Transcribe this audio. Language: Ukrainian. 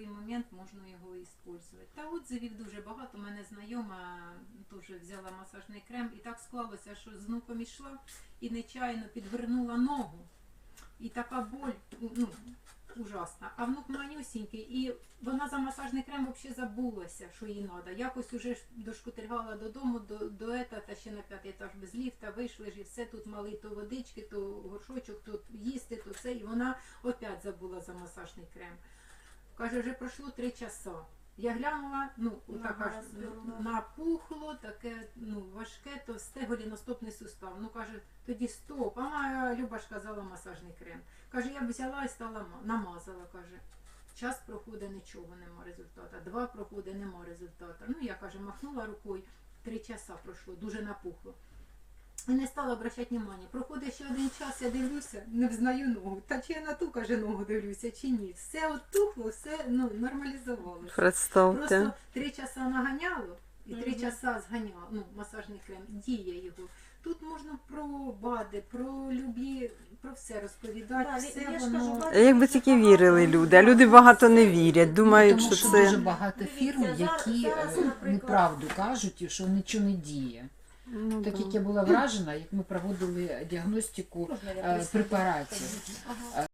будь-який момент можна його використовувати. Та отзивів дуже багато. У мене знайома теж взяла масажний крем, і так склалося, що з внуком йшла і нечайно підвернула ногу. І така боль, ну, ужасна. А внук манюсінький, і вона за масажний крем взагалі забулася, що їй треба. Якось уже ж дошкутильгала додому, до, до ета, та ще на п'ятий етаж без ліфта, вийшли ж і все тут мали то водички, то горшочок, то їсти, то це. І вона опять забула за масажний крем. Каже, вже пройшло три часа. Я глянула, ну, аж розбила. напухло, таке ну, важке, товсте голіностопний сустав. Ну каже, тоді стоп. А моя Люба ж казала масажний крем. Каже, я б взяла і стала намазала. Каже, час проходить, нічого нема результату. Два проходить, нема результату. Ну я каже, махнула рукою, три часа пройшло, дуже напухло. І не стала обращати внимання. Проходить ще один час, я дивлюся, не взнаю ногу. Та чи я на ту каже ногу дивлюся, чи ні. Все оттухло, все ну, нормалізувалося. Представте. Просто три часа наганяло і три Мгм. часа зганяло, ну, масажний крем, діє його. Тут можна про БАДи, про любі, про все розповідати. Да, все я воно... кажу, А Якби тільки вірили люди, а люди багато не вірять, думають, Тому що що дуже багато фірм, які зараз, зараз, неправду кажуть що нічого не діє. Ну, Так да. як я була вражена, як ми проводили діагностику е, препаратів. Ага.